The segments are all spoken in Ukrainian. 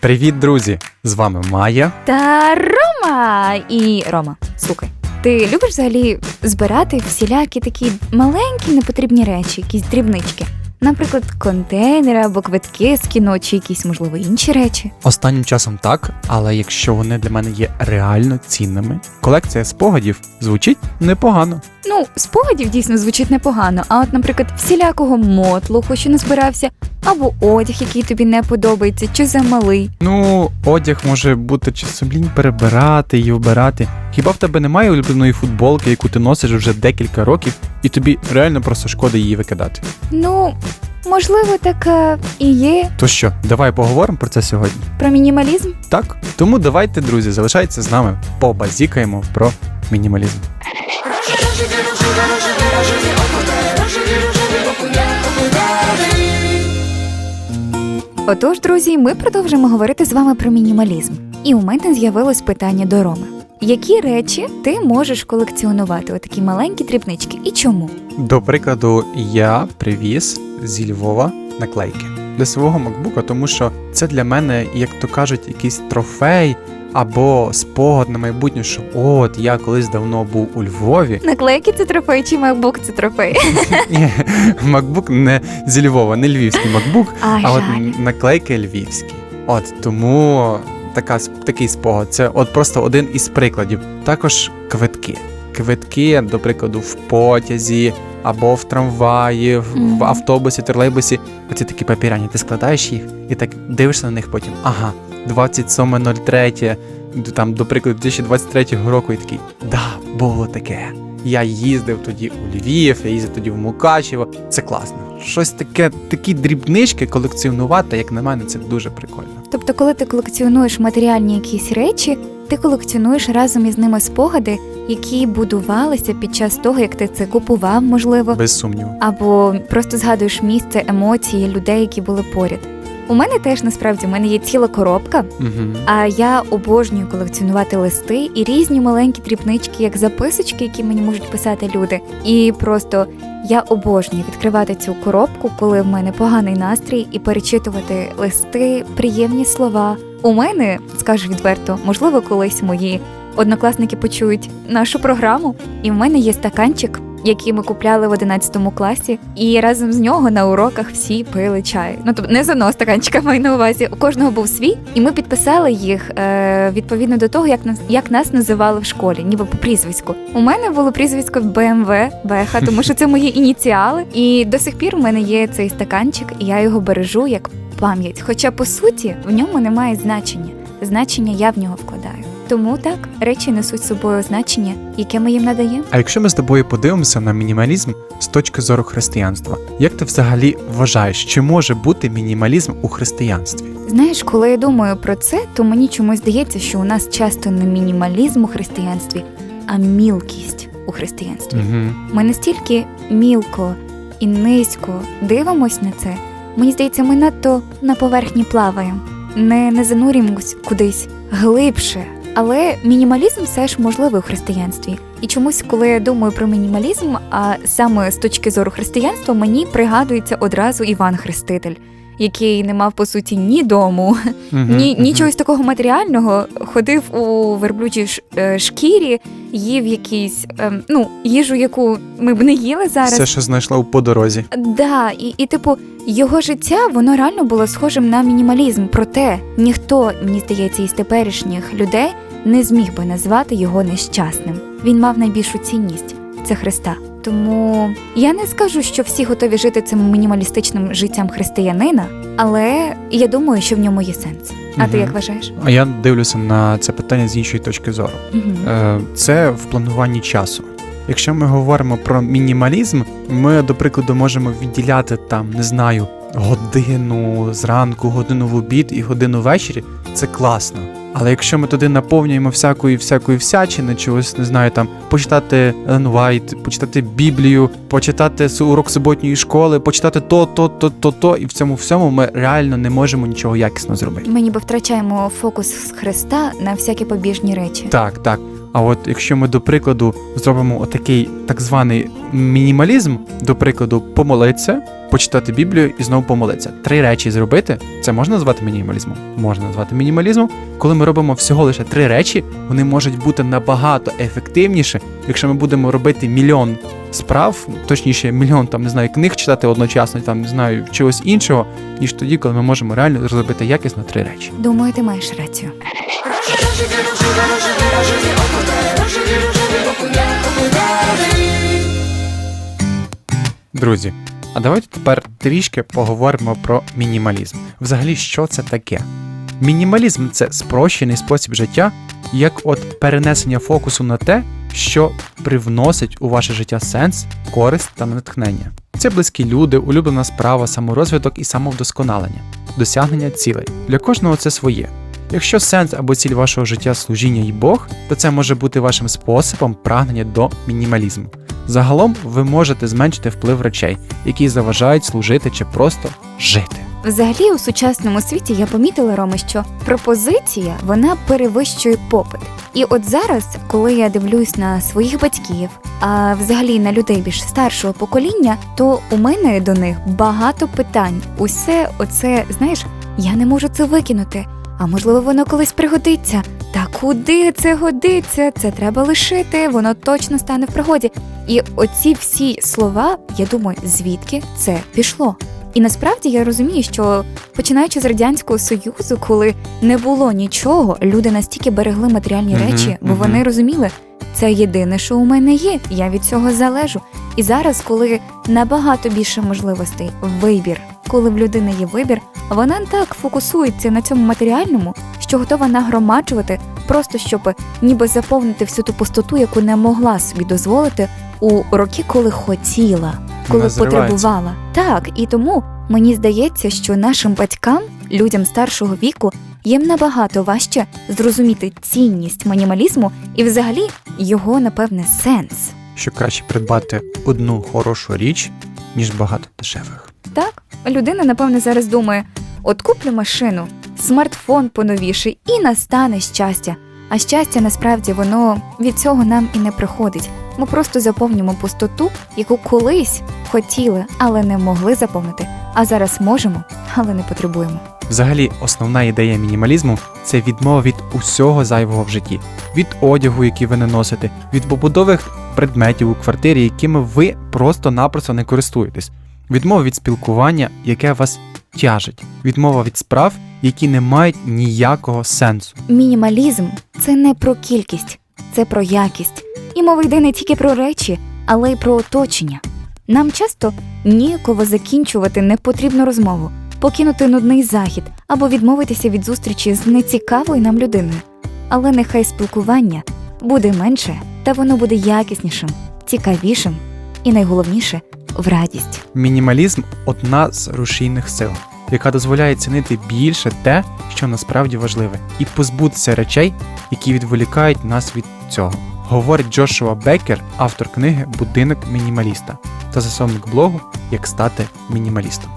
Привіт, друзі! З вами Майя. Та Рома і Рома, слухай. Ти любиш взагалі збирати всілякі такі маленькі непотрібні речі, якісь дрібнички? Наприклад, контейнери або квитки з кіно, чи якісь, можливо, інші речі. Останнім часом так, але якщо вони для мене є реально цінними, колекція спогадів звучить непогано. Ну, спогадів дійсно звучить непогано, а от, наприклад, всілякого мотлуху, що назбирався, або одяг, який тобі не подобається, чи замалий. Ну, одяг може бути чи сумлінь перебирати і обирати. Хіба в тебе немає улюбленої футболки, яку ти носиш вже декілька років, і тобі реально просто шкода її викидати? Ну, можливо, така і є То що, давай поговоримо про це сьогодні. про мінімалізм. Так? Тому давайте, друзі, залишайтеся з нами, побазікаємо про мінімалізм. Отож, друзі, ми продовжимо говорити з вами про мінімалізм. І у мене з'явилось питання до Роми. Які речі ти можеш колекціонувати? Отакі маленькі дрібнички. І чому? До прикладу, я привіз зі Львова наклейки для свого макбука, тому що це для мене, як то кажуть, якийсь трофей або спогад на майбутнє, що от я колись давно був у Львові. Наклейки це трофей, чи MacBook це трофей? Ні, макбук не зі Львова, не львівський макбук, А, а от наклейки львівські. От тому така, такий спогад. Це от просто один із прикладів. Також квитки. Квитки, до прикладу, в потязі або в трамваї, в, автобусі, тролейбусі. Оці такі папіряні. Ти складаєш їх і так дивишся на них потім. Ага, 27.03, д- там, до прикладу, 2023 року, і такий, да, було таке. Я їздив тоді у Львів, я їздив тоді в Мукачево. Це класно. Щось таке, такі дрібнички колекціонувати, як на мене, це дуже прикольно. Тобто, коли ти колекціонуєш матеріальні якісь речі, ти колекціонуєш разом із ними спогади, які будувалися під час того, як ти це купував, можливо, Без сумніву. або просто згадуєш місце, емоції людей, які були поряд. У мене теж насправді в мене є ціла коробка, Угу. а я обожнюю колекціонувати листи і різні маленькі дрібнички, як записочки, які мені можуть писати люди. І просто я обожнюю відкривати цю коробку, коли в мене поганий настрій, і перечитувати листи, приємні слова. У мене, скажу відверто, можливо, колись мої однокласники почують нашу програму, і в мене є стаканчик. Який ми купляли в 11 класі, і разом з нього на уроках всі пили чай. Ну тобто не з одного стаканчика маю на увазі. У кожного був свій, і ми підписали їх е, відповідно до того, як нас як нас називали в школі, ніби по прізвиську. У мене було прізвисько БМВ Беха, тому що це мої ініціали. І до сих пір у мене є цей стаканчик, і я його бережу як пам'ять. Хоча по суті в ньому немає значення. Значення я в нього вкладаю. Тому так речі несуть з собою значення, яке ми їм надаємо. А якщо ми з тобою подивимося на мінімалізм з точки зору християнства, як ти взагалі вважаєш, чи може бути мінімалізм у християнстві? Знаєш, коли я думаю про це, то мені чомусь здається, що у нас часто не мінімалізм у християнстві, а мілкість у християнстві. Угу. Ми настільки мілко і низько дивимось на це. Мені здається, ми надто на поверхні плаваємо, не, не занурюємось кудись глибше. Але мінімалізм все ж можливий у християнстві. І чомусь, коли я думаю про мінімалізм, а саме з точки зору християнства, мені пригадується одразу Іван Хреститель, який не мав по суті ні дому, ні, нічогось такого матеріального, ходив у верблюджій е, шкірі, їв якісь ем, ну, їжу, яку ми б не їли зараз. Все, що знайшла по дорозі. Да, і, і типу, його життя воно реально було схожим на мінімалізм. Проте ніхто, мені здається, із теперішніх людей не зміг би назвати його нещасним. Він мав найбільшу цінність це Христа. Тому я не скажу, що всі готові жити цим мінімалістичним життям християнина, але я думаю, що в ньому є сенс. А ти як вважаєш? А я дивлюся на це питання з іншої точки зору. Угу. Це в плануванні часу. Якщо ми говоримо про мінімалізм, ми, до прикладу, можемо відділяти там, не знаю, годину зранку, годину в обід і годину ввечері. Це класно. Але якщо ми туди наповнюємо всякої всякої всячини, чогось не знаю, там почитати Елен Вайт, почитати Біблію, почитати урок суботньої школи, почитати то, то, то, то, то, і в цьому всьому ми реально не можемо нічого якісно зробити. Ми ніби втрачаємо фокус з Христа на всякі побіжні речі. Так, так. А от якщо ми до прикладу зробимо отакий так званий мінімалізм, до прикладу, помолитися, почитати Біблію і знову помолитися. Три речі зробити, це можна назвати мінімалізмом? Можна назвати мінімалізмом. Коли ми робимо всього лише три речі, вони можуть бути набагато ефективніше, якщо ми будемо робити мільйон справ, точніше, мільйон там не знаю книг читати одночасно, там не знаю чогось іншого, ніж тоді, коли ми можемо реально зробити якісно три речі. Думаю, ти маєш рацію. Друзі, а давайте тепер трішки поговоримо про мінімалізм. Взагалі, що це таке? Мінімалізм це спрощений спосіб життя, як от перенесення фокусу на те, що привносить у ваше життя сенс, користь та натхнення. Це близькі люди, улюблена справа, саморозвиток і самовдосконалення, досягнення цілей. Для кожного це своє. Якщо сенс або ціль вашого життя служіння і Бог, то це може бути вашим способом прагнення до мінімалізму. Загалом ви можете зменшити вплив речей, які заважають служити чи просто жити. Взагалі, у сучасному світі я помітила, Роме, що пропозиція вона перевищує попит. І от зараз, коли я дивлюсь на своїх батьків, а взагалі на людей більш старшого покоління, то у мене до них багато питань. Усе оце, знаєш, я не можу це викинути. А можливо, воно колись пригодиться. Та куди це годиться? Це треба лишити, воно точно стане в пригоді. І оці всі слова, я думаю, звідки це пішло. І насправді я розумію, що починаючи з радянського союзу, коли не було нічого, люди настільки берегли матеріальні Мгм, речі, бо мгм. вони розуміли, це єдине, що у мене є. Я від цього залежу. І зараз, коли набагато більше можливостей, вибір, коли в людини є вибір, вона так фокусується на цьому матеріальному, що готова нагромаджувати, просто щоб ніби заповнити всю ту пустоту, яку не могла собі дозволити у роки, коли хотіла коли Вона потребувала. Так, і тому мені здається, що нашим батькам, людям старшого віку, їм набагато важче зрозуміти цінність мінімалізму і взагалі його, напевне, сенс. Що краще придбати одну хорошу річ, ніж багато дешевих. Так, людина, напевне, зараз думає: от куплю машину, смартфон поновіший і настане щастя. А щастя насправді воно від цього нам і не приходить. Ми просто заповнюємо пустоту, яку колись хотіли, але не могли заповнити. А зараз можемо, але не потребуємо. Взагалі, основна ідея мінімалізму це відмова від усього зайвого в житті, від одягу, який ви не носите, від побудових предметів у квартирі, якими ви просто-напросто не користуєтесь, відмова від спілкування, яке вас тяжить, відмова від справ, які не мають ніякого сенсу. Мінімалізм це не про кількість, це про якість. І мова йде не тільки про речі, але й про оточення. Нам часто ніяково закінчувати непотрібну розмову, покинути нудний захід або відмовитися від зустрічі з нецікавою нам людиною. Але нехай спілкування буде менше, та воно буде якіснішим, цікавішим і найголовніше в радість. Мінімалізм одна з рушійних сил, яка дозволяє цінити більше те, що насправді важливе, і позбутися речей, які відволікають нас від цього. Говорить Джошуа Беккер, автор книги Будинок мінімаліста та засновник блогу Як стати мінімалістом.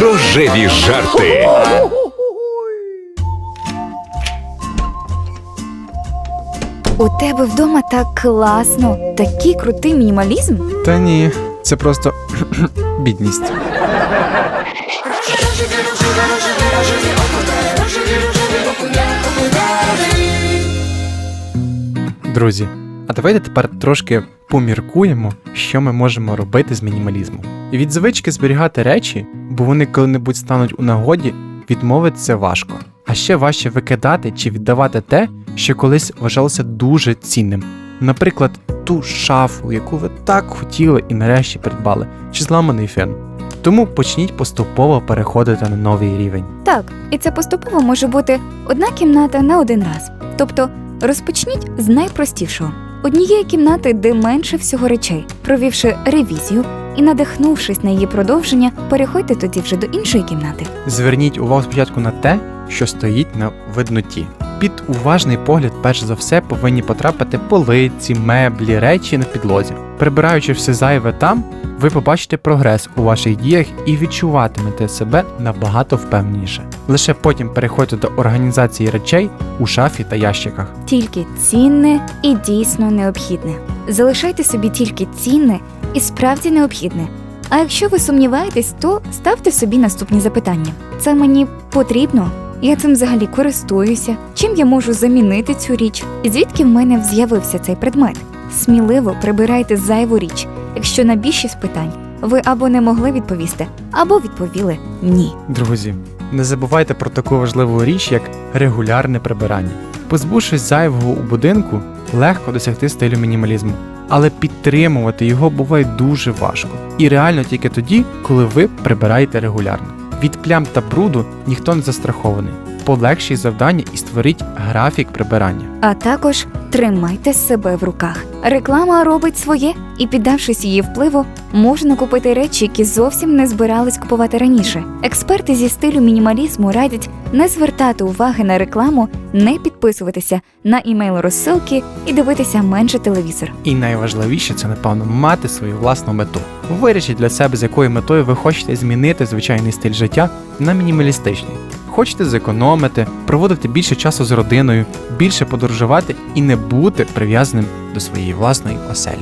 Рожеві жарти. У тебе вдома так класно, такий крутий мінімалізм. Та ні, це просто бідність. Друзі, а давайте тепер трошки поміркуємо, що ми можемо робити з мінімалізмом. І від звички зберігати речі, бо вони коли-небудь стануть у нагоді, відмовитися важко. А ще важче викидати чи віддавати те, що колись вважалося дуже цінним. Наприклад, ту шафу, яку ви так хотіли і нарешті придбали, чи зламаний фен. Тому почніть поступово переходити на новий рівень. Так, і це поступово може бути одна кімната на один раз. Тобто розпочніть з найпростішого. однієї кімнати, де менше всього речей. Провівши ревізію і надихнувшись на її продовження, переходьте тоді вже до іншої кімнати. Зверніть увагу спочатку на те, що стоїть на видноті. Під уважний погляд, перш за все, повинні потрапити полиці, меблі, речі на підлозі. Прибираючи все зайве там, ви побачите прогрес у ваших діях і відчуватимете себе набагато впевненіше. Лише потім переходьте до організації речей у шафі та ящиках. Тільки цінне і дійсно необхідне. Залишайте собі тільки цінне і справді необхідне. А якщо ви сумніваєтесь, то ставте собі наступні запитання: це мені потрібно? Я цим взагалі користуюся. Чим я можу замінити цю річ? І звідки в мене з'явився цей предмет? Сміливо прибирайте зайву річ, якщо на більшість питань ви або не могли відповісти, або відповіли ні. Друзі, не забувайте про таку важливу річ, як регулярне прибирання. Позбувшись зайвого у будинку, легко досягти стилю мінімалізму, але підтримувати його буває дуже важко. І реально тільки тоді, коли ви прибираєте регулярно. Від плям та бруду ніхто не застрахований. Полегшіть завдання і створіть графік прибирання. А також тримайте себе в руках. Реклама робить своє, і піддавшись її впливу, можна купити речі, які зовсім не збирались купувати раніше. Експерти зі стилю мінімалізму радять не звертати уваги на рекламу, не підписуватися на імейл розсилки і дивитися менше телевізор. І найважливіше це, напевно, мати свою власну мету. Вирішіть для себе, з якою метою ви хочете змінити звичайний стиль життя на мінімалістичний. Хочете зекономити, проводити більше часу з родиною, більше подорожувати і не бути прив'язаним до своєї власної оселі.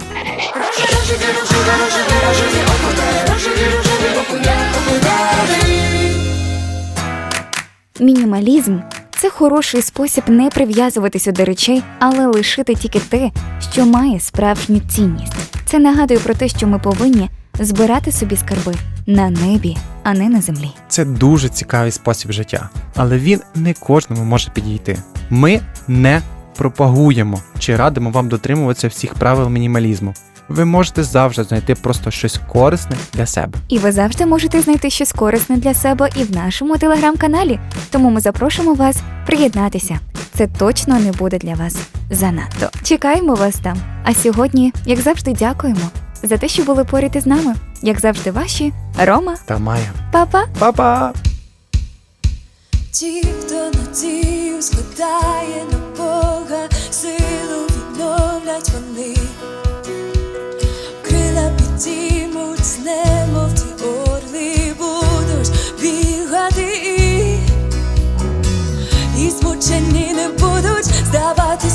Мінімалізм це хороший спосіб не прив'язуватися до речей, але лишити тільки те, що має справжню цінність. Це нагадує про те, що ми повинні збирати собі скарби на небі, а не на землі. Це дуже цікавий спосіб життя, але він не кожному може підійти. Ми не пропагуємо чи радимо вам дотримуватися всіх правил мінімалізму. Ви можете завжди знайти просто щось корисне для себе. І ви завжди можете знайти щось корисне для себе і в нашому телеграм-каналі. Тому ми запрошуємо вас приєднатися. Це точно не буде для вас занадто. Чекаємо вас там. А сьогодні, як завжди, дякуємо за те, що були поряд із нами. Як завжди, ваші Рома, Та Майя. папа. Па-па! Ті, хто надію складає на Бога, силу відновлять вони, крила підіймуть з немов ті орли будуть бігати і, змучені не будуть здавати.